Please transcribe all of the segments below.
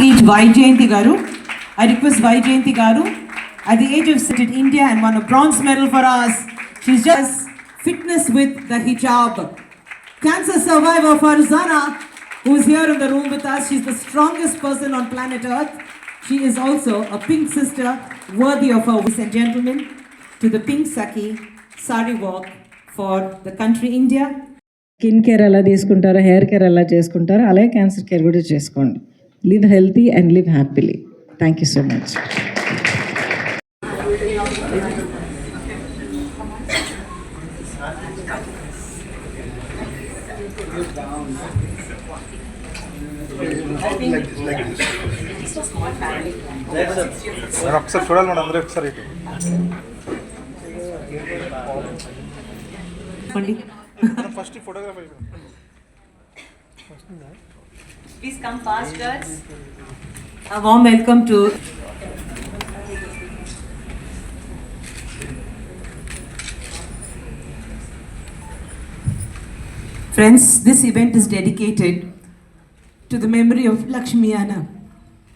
Each Garu. I request Vaijayanti Garu, at the age of six in India and won a bronze medal for us. She's just fitness with the hijab. Cancer survivor Farzana, who is here in the room with us. She's the strongest person on planet Earth. She is also a pink sister worthy of her. Ladies and gentlemen, to the pink Saki sari walk for the country India. Skin care ఎలా తీసుకుంటారో hair care ఎలా చేసుకుంటారో అలాగే cancer care కూడా చేసుకోండి live healthy and live happily thank you so much madam ఒకసారి చూడాలి madam అందరూ ఒకసారి ఇటు madam first photographer Please come past us. A warm welcome to. Friends, this event is dedicated to the memory of Lakshmi Anna.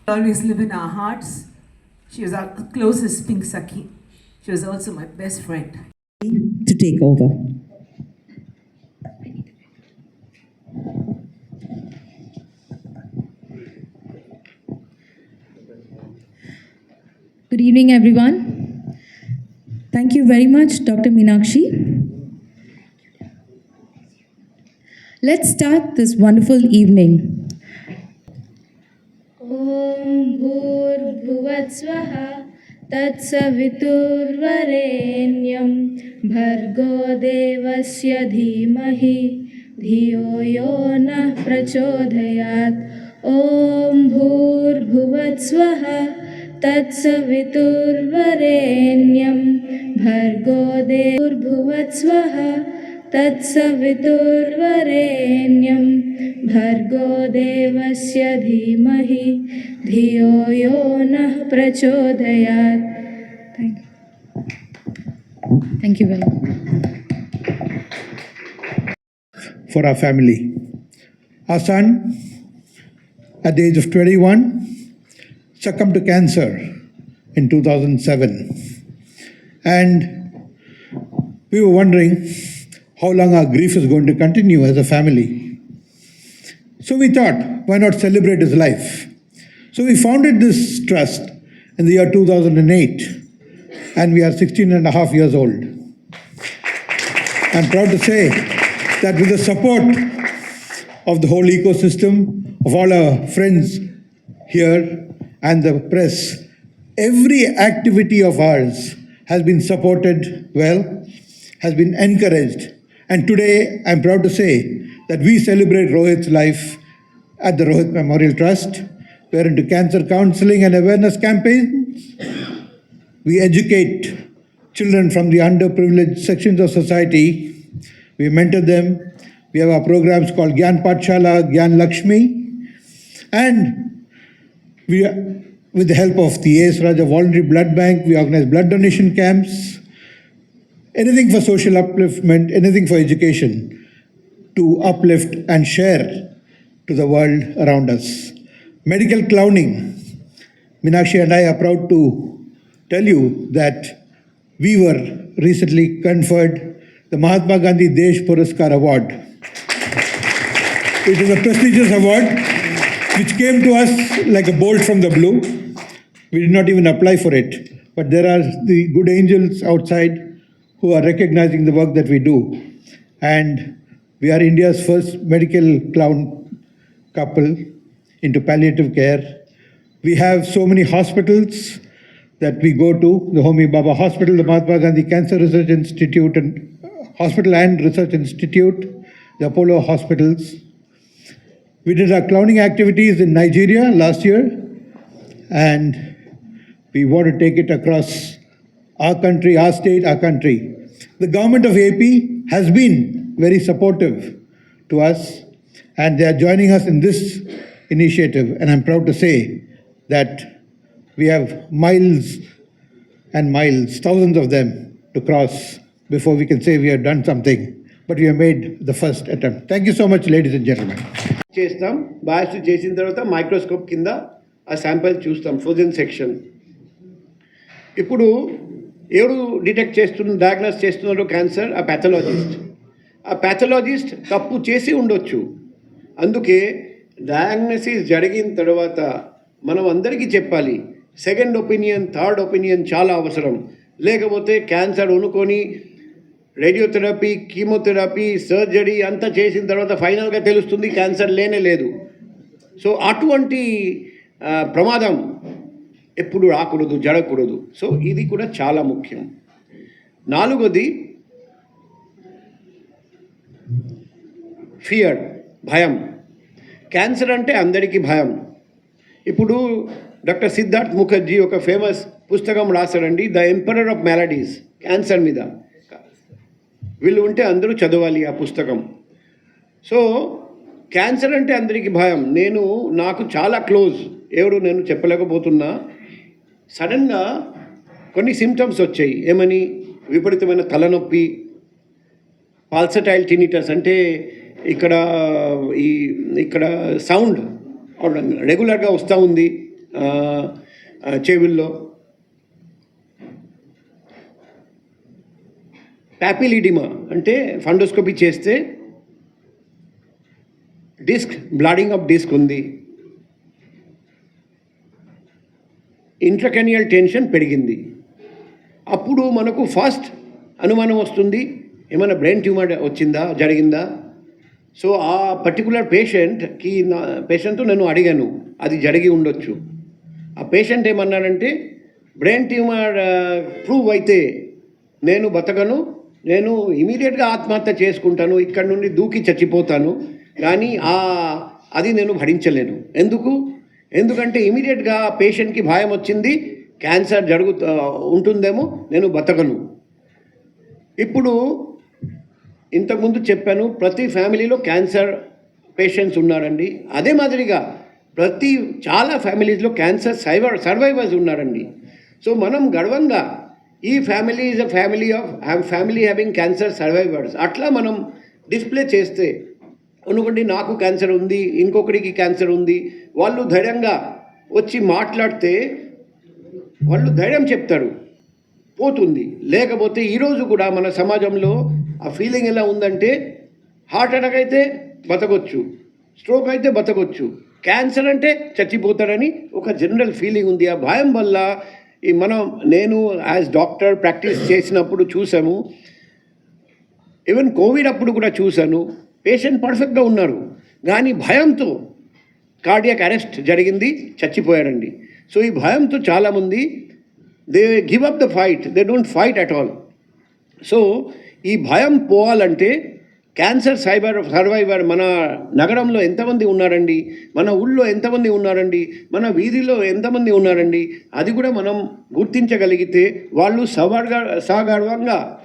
Always live in our hearts. She was our closest Pink Saki. She was also my best friend. To take over. Good evening, everyone. Thank you very much, Dr. Meenakshi. Let's start this wonderful evening. ॐ भूर्भुवत्स्वः तत्सवितुर्वरेण्यं भर्गो देवस्य धीमहि धियो यो नः प्रचोदयात् ॐ भूर्भुवत्स्वः तत्सवितुर्वरेण्यं भर्गो देवुर्भुवत्स्वः तत्सवितुर्वरेण्यं भर्गो देवस्य धीमहि धियो यो नः प्रचोदयात्। Thank you thank you very for our family. Our son, at the age of 21, succumbed to cancer in 2007. And we were wondering how long our grief is going to continue as a family. So we thought, why not celebrate his life? So we founded this trust in the year 2008, and we are 16 and a half years old. I'm proud to say that with the support of the whole ecosystem, of all our friends here and the press, every activity of ours has been supported well, has been encouraged. And today, I'm proud to say that we celebrate Rohit's life at the Rohit Memorial Trust. We're into cancer counseling and awareness campaigns. We educate children from the underprivileged sections of society. We mentor them. We have our programs called Gyan Patshala, Gyan Lakshmi. And we, with the help of the AS Raja Voluntary Blood Bank, we organize blood donation camps. Anything for social upliftment, anything for education to uplift and share to the world around us. Medical clowning. Minakshi and I are proud to tell you that we were recently conferred the Mahatma Gandhi Desh Puraskar Award. It is a prestigious award which came to us like a bolt from the blue. We did not even apply for it, but there are the good angels outside who are recognizing the work that we do. And we are India's first medical clown couple into palliative care. We have so many hospitals that we go to the Homi Baba Hospital, the Mahatma Gandhi Cancer Research Institute, and uh, Hospital and Research Institute, the Apollo hospitals. We did our clowning activities in Nigeria last year, and we want to take it across our country, our state, our country. The government of AP has been very supportive to us, and they are joining us in this initiative. And I'm proud to say that we have miles and miles, thousands of them, to cross before we can say we have done something. But you made the first attempt thank you so much ladies and and చేస్తాం. Biopsy చేసిన తర్వాత microscope కింద ఆ sample చూస్తాం frozen section ఇప్పుడు ఎవరు detect చేస్తున్న diagnose చేస్తున్నారు క్యాన్సర్ ఆ ప్యాథలాజిస్ట్ ఆ ప్యాథలాజిస్ట్ తప్పు చేసి ఉండొచ్చు. అందుకే డయాగ్నోసిస్ జరిగిన తర్వాత మనం అందరికీ చెప్పాలి. సెకండ్ ఒపీనియన్ థర్డ్ ఒపీనియన్ చాలా అవసరం. లేకపోతే క్యాన్సర్ అనుకొని రేడియోథెరపీ కీమోథెరపీ సర్జరీ అంతా చేసిన తర్వాత ఫైనల్గా తెలుస్తుంది క్యాన్సర్ లేనే లేదు. సో అటువంటి ప్రమాదం ఎప్పుడు రాకూడదు జరగకూడదు. సో ఇది కూడా చాలా ముఖ్యం. నాలుగోది ఫియర్ భయం. క్యాన్సర్ అంటే అందరికీ భయం. ఇప్పుడు డాక్టర్ సిద్ధార్థ్ ముఖర్జీ ఒక ఫేమస్ పుస్తకం రాశారండి the emperor of maladies cancer మీద. వీళ్ళు ఉంటే అందరూ చదవాలి ఆ పుస్తకం. సో క్యాన్సర్ అంటే అందరికీ భయం. నేను నాకు చాలా క్లోజ్. ఎవరు నేను చెప్పలేకపోతున్నా. సడన్గా కొన్ని సిమ్టమ్స్ వచ్చాయి. ఏమని? విపరీతమైన తలనొప్పి పాల్సటైల్ టినిటస్ అంటే ఇక్కడ ఈ ఇక్కడ సౌండ్ రెగ్యులర్గా వస్తూ ఉంది చెవుల్లో. ప్యాపిలిడిమా అంటే ఫండోస్కోపీ చేస్తే డిస్క్ బ్లాడింగ్ ఆఫ్ డిస్క్ ఉంది. ఇంట్రకెనియల్ టెన్షన్ పెరిగింది. అప్పుడు మనకు ఫస్ట్ అనుమానం వస్తుంది. ఏమైనా బ్రెయిన్ ట్యూమర్ వచ్చిందా? జరిగిందా? సో ఆ పర్టికులర్ పేషెంట్కి నా పేషెంట్తో నేను అడిగాను. అది జరిగి ఉండొచ్చు. ఆ పేషెంట్ ఏమన్నాడంటే బ్రెయిన్ ట్యూమర్ ప్రూవ్ అయితే నేను బతకను నేను ఇమీడియట్గా ఆత్మహత్య చేసుకుంటాను ఇక్కడ నుండి దూకి చచ్చిపోతాను కానీ ఆ అది నేను భరించలేను. ఎందుకు? ఎందుకంటే ఇమీడియట్గా పేషెంట్కి భయం వచ్చింది క్యాన్సర్ జరుగు ఉంటుందేమో నేను బతకను. ఇప్పుడు ఇంతకుముందు చెప్పాను ప్రతి ఫ్యామిలీలో క్యాన్సర్ పేషెంట్స్ ఉన్నారండి. అదే మాదిరిగా ప్రతి చాలా ఫ్యామిలీస్లో క్యాన్సర్ సైవర్ సర్వైవర్స్ ఉన్నారండి. సో మనం గర్వంగా ఈ family is a family of have family having cancer survivors అట్లా మనం డిస్ప్లే చేస్తే అనుకోండి నాకు క్యాన్సర్ ఉంది ఇంకొకరికి క్యాన్సర్ ఉంది. వాళ్ళు ధైర్యంగా వచ్చి మాట్లాడితే వాళ్ళు ధైర్యం చెప్తారు. పోతుంది. లేకపోతే ఈరోజు కూడా మన సమాజంలో ఆ ఫీలింగ్ ఎలా ఉందంటే హార్ట్ అటాక్ అయితే బతకొచ్చు స్ట్రోక్ అయితే బతకొచ్చు క్యాన్సర్ అంటే చచ్చిపోతారని ఒక జనరల్ ఫీలింగ్ ఉంది. ఆ భయం వల్ల ఈ మనం నేను యాజ్ డాక్టర్ ప్రాక్టీస్ చేసినప్పుడు చూసాము ఈవెన్ కోవిడ్ అప్పుడు కూడా చూశాను. పేషెంట్ పర్ఫెక్ట్గా ఉన్నారు. కానీ భయంతో కార్డియాక్ అరెస్ట్ జరిగింది చచ్చిపోయారండి. సో ఈ భయంతో చాలామంది they give up the fight they don't fight at all so ఈ భయం పోవాలంటే క్యాన్సర్ సైబర్ సర్వైవర్ మన నగరంలో ఎంతమంది ఉన్నారండి? మన ఊళ్ళో ఎంతమంది ఉన్నారండి? మన వీధిలో ఎంతమంది ఉన్నారండి? అది కూడా మనం గుర్తించగలిగితే వాళ్ళు సవర్గా సగర్వంగా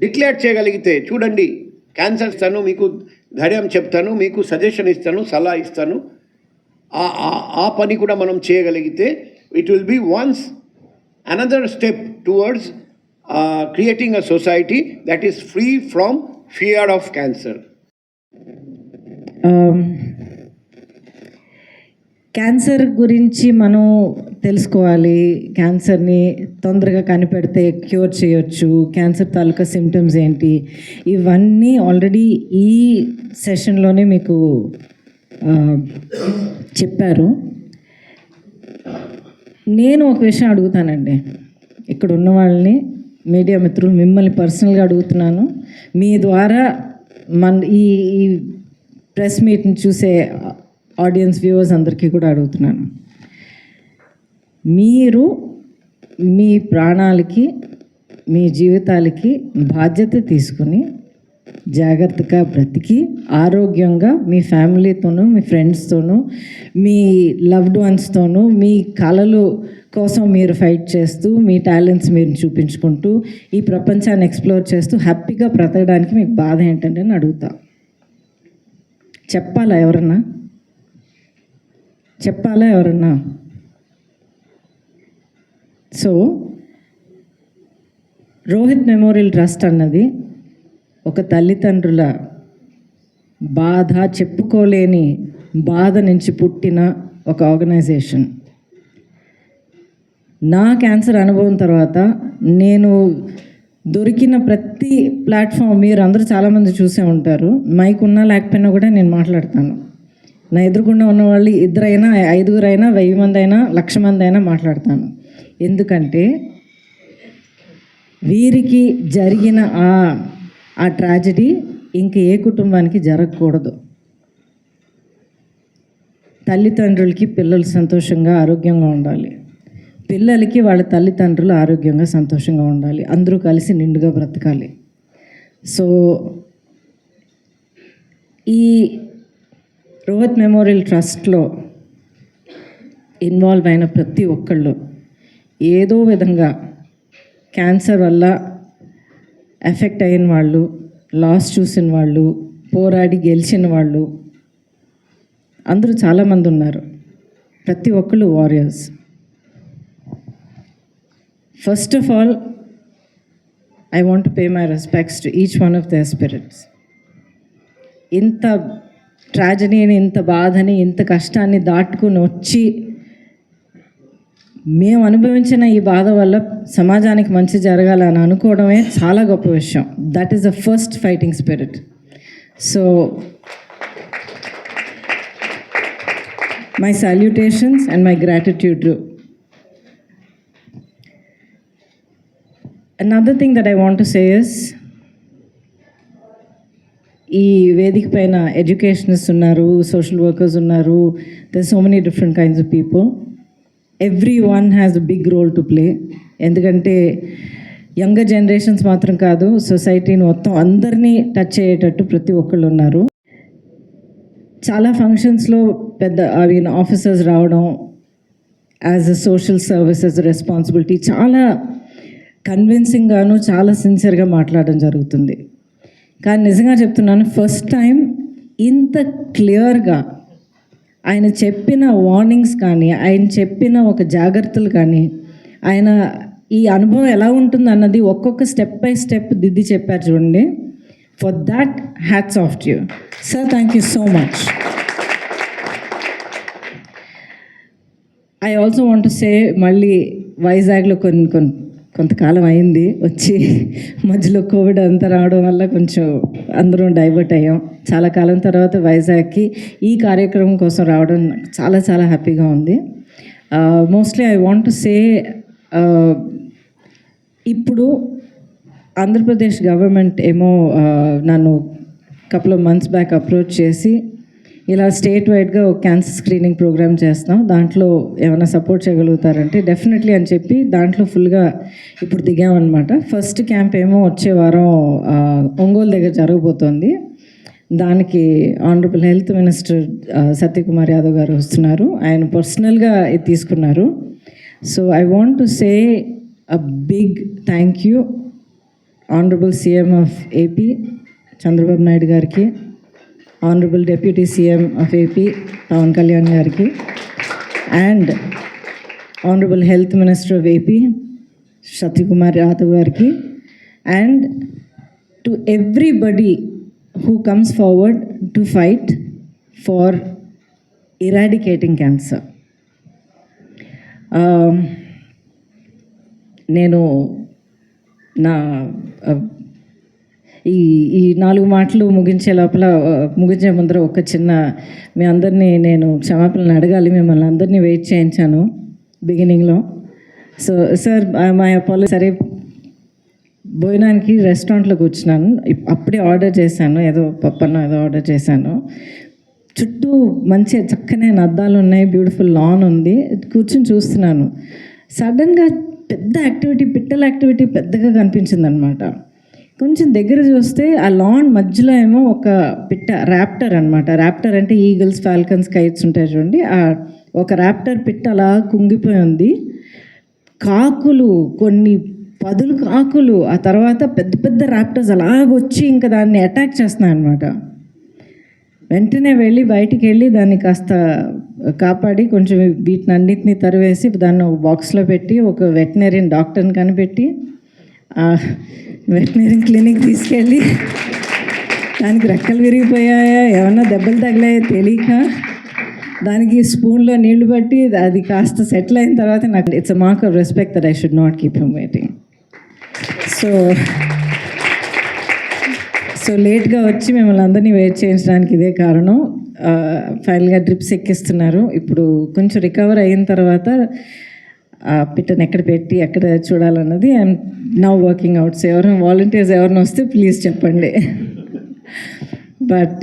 డిక్లేర్ చేయగలిగితే చూడండి క్యాన్సర్ ఇస్తాను మీకు ధైర్యం చెప్తాను మీకు సజెషన్ ఇస్తాను సలహా ఇస్తాను. ఆ- ఆ- ఆ పని కూడా మనం చేయగలిగితే it will be once another step towards creating a society that is free from fear of cancer cancer గురించి మనం తెలుసుకోవాలి. క్యాన్సర్ని తొందరగా కనిపెడితే క్యూర్ చేయొచ్చు. క్యాన్సర్ తాలూకా సిమ్టమ్స్ ఏంటి? ఇవన్నీ ఆల్రెడీ ఈ సెషన్లోనే మీకు చెప్పారు. నేను ఒక విషయం అడుగుతానండి. ఇక్కడ ఉన్న వాళ్ళని మీడియా మిత్రులు మిమ్మల్ని పర్సనల్గా అడుగుతున్నాను. మీ ద్వారా మన ఈ ఈ ప్రెస్ మీట్ని చూసే ఆడియన్స్ వ్యూవర్స్ అందరికీ కూడా అడుగుతున్నాను. మీరు మీ ప్రాణాలకి మీ జీవితాలకి బాధ్యత తీసుకుని జాగ్రత్తగా బ్రతికి ఆరోగ్యంగా మీ ఫ్యామిలీతోనూ మీ ఫ్రెండ్స్తోనూ మీ లవ్డ్ వన్స్తోనూ మీ కళలు కోసం మీరు ఫైట్ చేస్తూ మీ టాలెంట్స్ మీరు చూపించుకుంటూ ఈ ప్రపంచాన్ని ఎక్స్ప్లోర్ చేస్తూ హ్యాపీగా బ్రతకడానికి మీకు బాధ ఏంటంటే అని అడుగుతా. చెప్పాలా ఎవరన్నా? చెప్పాలా ఎవరన్నా? సో రోహిత్ మెమోరియల్ ట్రస్ట్ అన్నది ఒక తల్లిదండ్రుల బాధ చెప్పుకోలేని బాధ నుంచి పుట్టిన ఒక ఆర్గనైజేషన్ నా క్యాన్సర్ అనుభవం తర్వాత నేను దొరికిన ప్రతి ప్లాట్ఫామ్ మీరు అందరూ చాలామంది చూసే ఉంటారు. మైక్ ఉన్నా లేకపోయినా కూడా నేను మాట్లాడతాను. నా ఎదురుకుండా ఉన్న వాళ్ళు ఇద్దరైనా ఐదుగురైనా వెయ్యి మంది అయినా లక్ష మంది అయినా మాట్లాడతాను. ఎందుకంటే వీరికి జరిగిన ఆ ఆ ట్రాజడీ ఇంక ఏ కుటుంబానికి జరగకూడదు. తల్లిదండ్రులకి పిల్లలు సంతోషంగా ఆరోగ్యంగా ఉండాలి. పిల్లలకి వాళ్ళ తల్లిదండ్రులు ఆరోగ్యంగా సంతోషంగా ఉండాలి. అందరూ కలిసి నిండుగా బ్రతకాలి. సో ఈ రోహత్ మెమోరియల్ ట్రస్ట్లో ఇన్వాల్వ్ అయిన ప్రతి ఒక్కళ్ళు ఏదో విధంగా క్యాన్సర్ వల్ల ఎఫెక్ట్ అయిన వాళ్ళు లాస్ చూసిన వాళ్ళు పోరాడి గెలిచిన వాళ్ళు అందరూ చాలామంది ఉన్నారు. ప్రతి ఒక్కళ్ళు warriors. First of all I want pay my respects to each one of their spirits ఇంత ట్రాజడీని ఇంత బాధని ఇంత కష్టాన్ని దాటుకుని వచ్చి మేము అనుభవించిన ఈ బాధ వల్ల సమాజానికి మంచి జరగాలని అనుకోవడమే చాలా గొప్ప విషయం. That is the first fighting spirit so my salutations and my gratitude another thing that I want to say ఈ వేదిక పైన ఎడ్యుకేషనిస్ట్ ఉన్నారు సోషల్ వర్కర్స్ ఉన్నారు there so many different kinds of people every one has a big role to play ఎందుకంటే younger generations మాత్రం కాదు సొసైటీని మొత్తం అందరినీ టచ్ అయ్యేటట్టు ప్రతి ఒక్కళ్ళు ఉన్నారు. చాలా ఫంక్షన్స్లో పెద్ద అవి ఆఫీసర్స్ రావడం as a social services responsibility చాలా కన్విన్సింగ్గాను చాలా సిన్సియర్గా మాట్లాడడం జరుగుతుంది. కానీ నిజంగా చెప్తున్నాను ఫస్ట్ టైం ఇంత క్లియర్గా ఆయన చెప్పిన వార్నింగ్స్ కానీ ఆయన చెప్పిన ఒక జాగ్రత్తలు కానీ ఆయన ఈ అనుభవం ఎలా ఉంటుంది అన్నది ఒక్కొక్క స్టెప్ బై స్టెప్ దిద్ది చెప్పారు చూడండి. For that hats off you sir thank you so much I also want to say మళ్ళీ వైజాగ్లో కొన్ని కొన్ని కొంతకాలం అయింది వచ్చి మధ్యలో కోవిడ్ అంతా రావడం వల్ల కొంచెం అందరం డైవర్ట్ అయ్యాం. చాలా కాలం తర్వాత వైజాగ్కి ఈ కార్యక్రమం కోసం రావడం నాకు చాలా చాలా హ్యాపీగా ఉంది. మోస్ట్లీ ఐ వాంట్ టు సే ఇప్పుడు ఆంధ్రప్రదేశ్ గవర్నమెంట్ ఏమో నన్ను couple of months back approach చేసి ఇలా స్టేట్ వైడ్గా ఒక క్యాన్సర్ స్క్రీనింగ్ ప్రోగ్రామ్ చేస్తాం. దాంట్లో ఏమైనా సపోర్ట్ చేయగలుగుతారంటే డెఫినెట్లీ అని చెప్పి దాంట్లో ఫుల్గా ఇప్పుడు దిగామన్నమాట. ఫస్ట్ క్యాంప్ ఏమో వచ్చే వారం ఒంగోలు దగ్గర జరగబోతోంది. దానికి honourable health minister Satyakumar Yadav గారు వస్తున్నారు. ఆయన పర్సనల్గా ఇది తీసుకున్నారు. So I want to say a big thank you honourable CM of AP Chandrababu Naidu గారికి. Honourable deputy CM of AP Pavan Kalyan గారికి and honourable health minister of AP Satyakumar Yadav గారికి and to everybody who comes forward to fight for eradicating cancer. Um, నేను నా uh, ఈ ఈ నాలుగు మాటలు ముగించే లోపల ముగించే ముందర ఒక చిన్న మీ అందరినీ నేను క్షమాపణలు అడగాలి. మిమ్మల్ని అందరినీ వెయిట్ చేయించాను బిగినింగ్లో. సో సార్ మా అపాలో సరే భోజనానికి రెస్టారెంట్లోకి వచ్చినాను అప్పుడే ఆర్డర్ చేశాను. ఏదో పప్పన్న ఏదో ఆర్డర్ చేశాను. చుట్టూ మంచి చక్కనే అద్దాలు ఉన్నాయి. బ్యూటిఫుల్ లాన్ ఉంది. కూర్చొని చూస్తున్నాను. సడన్గా పెద్ద యాక్టివిటీ పిట్టల యాక్టివిటీ పెద్దగా కనిపించింది అనమాట కొంచెం దగ్గర చూస్తే ఆ లాన్ మధ్యలో ఏమో ఒక పిట్ట ర్యాప్టర్ అనమాట ర్యాప్టర్ అంటే ఈగల్స్ ఫాల్కన్స్ కైట్స్ ఉంటాయి చూడండి. ఆ ఒక ర్యాప్టర్ పిట్ట అలా కుంగిపోయి ఉంది. కాకులు కొన్ని పదులు కాకులు ఆ తర్వాత పెద్ద పెద్ద ర్యాప్టర్స్ అలాగొచ్చి ఇంకా దాన్ని అటాక్ చేస్తున్నాయి అనమాట వెంటనే వెళ్ళి బయటికి వెళ్ళి దాన్ని కాస్త కాపాడి కొంచెం వీటిని అన్నిటిని తరివేసి దాన్ని ఒక బాక్స్లో పెట్టి ఒక వెటనరీన్ డాక్టర్ని కనిపెట్టి వెటనరీ క్లినిక్ తీసుకెళ్ళి దానికి రెక్కలు విరిగిపోయాయా? ఏమన్నా దెబ్బలు తగిలాయో తెలియక? దానికి స్పూన్లో నీళ్ళు పట్టి అది కాస్త సెటిల్ అయిన తర్వాత నాకు it's a mark of respect that I should not keep him waiting so so లేట్గా వచ్చి మిమ్మల్ని అందరినీ వెయిట్ చేయించడానికి ఇదే కారణం. ఫైనల్గా డ్రిప్స్ ఎక్కిస్తున్నారు. ఇప్పుడు కొంచెం రికవర్ అయిన తర్వాత ఆ పిట్టను ఎక్కడ పెట్టి ఎక్కడ చూడాలన్నది ఐఎమ్ నౌ వర్కింగ్ అవుట్స్ ఎవరైనా వాలంటీర్స్ ఎవరైనా వస్తే ప్లీజ్ చెప్పండి. But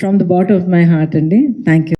from the bottom of my heart అండి థ్యాంక్ యూ